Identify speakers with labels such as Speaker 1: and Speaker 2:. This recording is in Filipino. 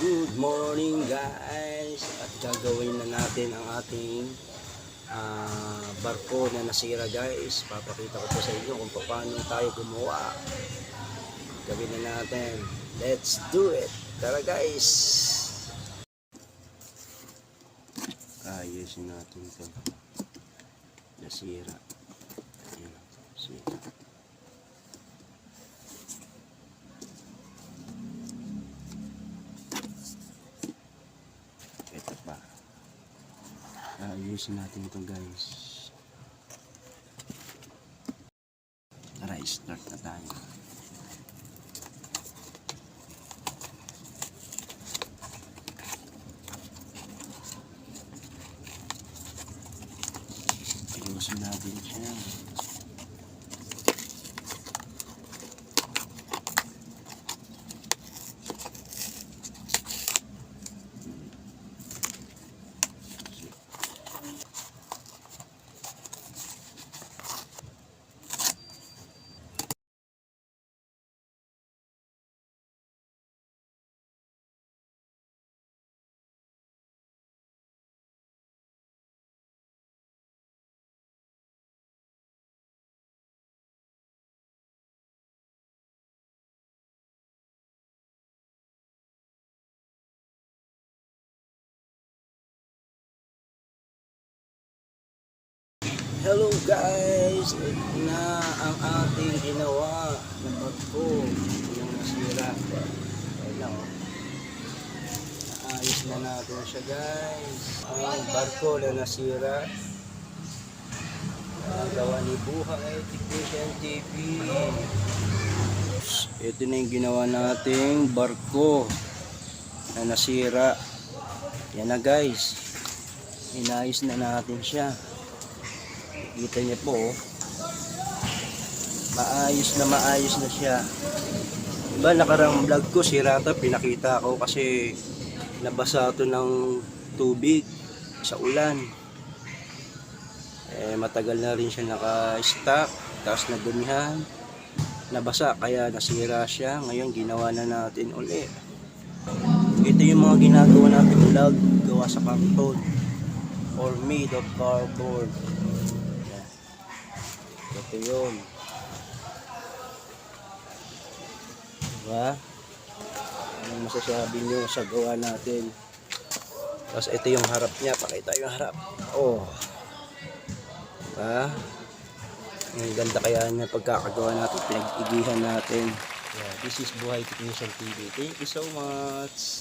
Speaker 1: Good morning guys. At gagawin na natin ang ating ah, barko na nasira guys. Papakita ko po sa inyo kung paano tayo gumawa. Gawin na natin. Let's do it. Tara guys. Ayusin natin ito Nasira Ayan, Nasira Ito pa. Ayusin natin ito guys. Tara, start na tayo. Ayusin natin siya. Hello guys! Ito na ang ating ginawa na barko. Yung nasira. Ayun na oh. Naayos na natin siya guys. Ang barko na nasira. Ang gawa ni Buhay Technician TV. Ito na yung ginawa nating barko na nasira. Yan na guys. Inayos na natin siya. Kita niyo po, oh. maayos na maayos na siya. Diba nakarang vlog ko, si Rata, pinakita ko kasi nabasa to ng tubig sa ulan. Eh, matagal na rin siya naka-stock, tapos nadumihan, nabasa, kaya nasira siya. Ngayon, ginawa na natin uli. Ito yung mga ginagawa natin vlog, gawa sa karton or made of cardboard. Ito yun. Diba? Anong masasabi nyo sa gawa natin? Tapos ito yung harap niya. Pakita yung harap. Oh. Diba? Ang ganda kaya niya pagkakagawa natin. Pinag-igihan natin. Yeah, this is Buhay Technician TV. Thank you so much.